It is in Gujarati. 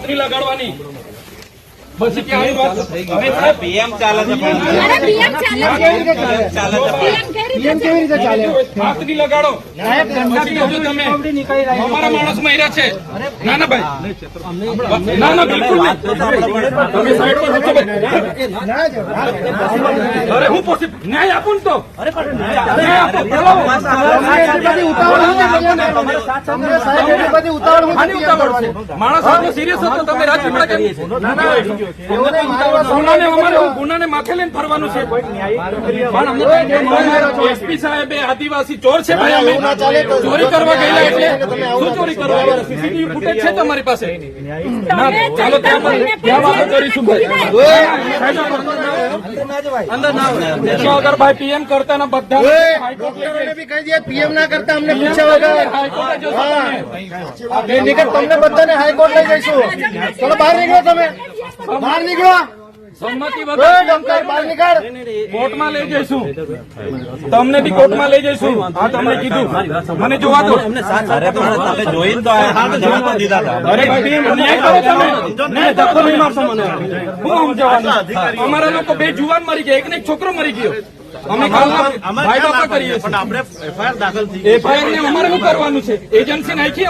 હાથ લગાડવાની. પછી ક્યાંય વાત. હવે પીએમ ચાલે છે પણ. પીએમ ચાલે છે. ચાલે છે પીએમ કેવી રીતે ચાલે? હાથ નહીં લગાડો. હજુ તમે અમારા માણસ મહિરા છે. ના ના ભાઈ. ના ના બિલકુલ નહીં. તમે સાઈડ પર ભાઈ. અરે હું પોસી ન્યાય આપું ને તો. ન્યાય આપો. બોલાવો. આની ઉતાવળ છે. માણસ આપણે સિરિયસ હતો તમે રાજપીપળા કેમ? ગુનાને અમારે ગુનાને માથે લઈને ફરવાનું છે. પણ એસપી સાહેબ આદિવાસી ચોર છે ભાઈ અમે ચોરી કરવા ગયેલા એટલે શું ચોરી કરવા સીસીટીવી ફૂટેજ છે તમારી પાસે? ચાલો ત્યાં કરીશું ભાઈ. અંદર ના વગર ભાઈ પીએમ કરતા ના બધા પીએમ ના કરતા અમને પૂછ્યા વગર. તમને બધાને હાઈકોર્ટ લઈ જઈશું. ચલો બહાર નીકળો તમે. બહાર નીકળો. સંમતિ વગર ડમકાર બહાર નીકળ. કોર્ટમાં લઈ જઈશું. તમને બી કોર્ટમાં લઈ જઈશું. હા તમને કીધું. મને જોવા દો. જોઈ તો ધક્કો નહીં મારશો મને. સમજાવવાનું? અમારા લોકો બે જુવાન મરી ગયા. એક ને એક છોકરો મરી ગયો. અમે ભાઈ બાપા કરીએ એફઆઈઆર દાખલ થઈ એફઆઈઆર ને અમારે શું કરવાનું છે? એજન્સી નાખી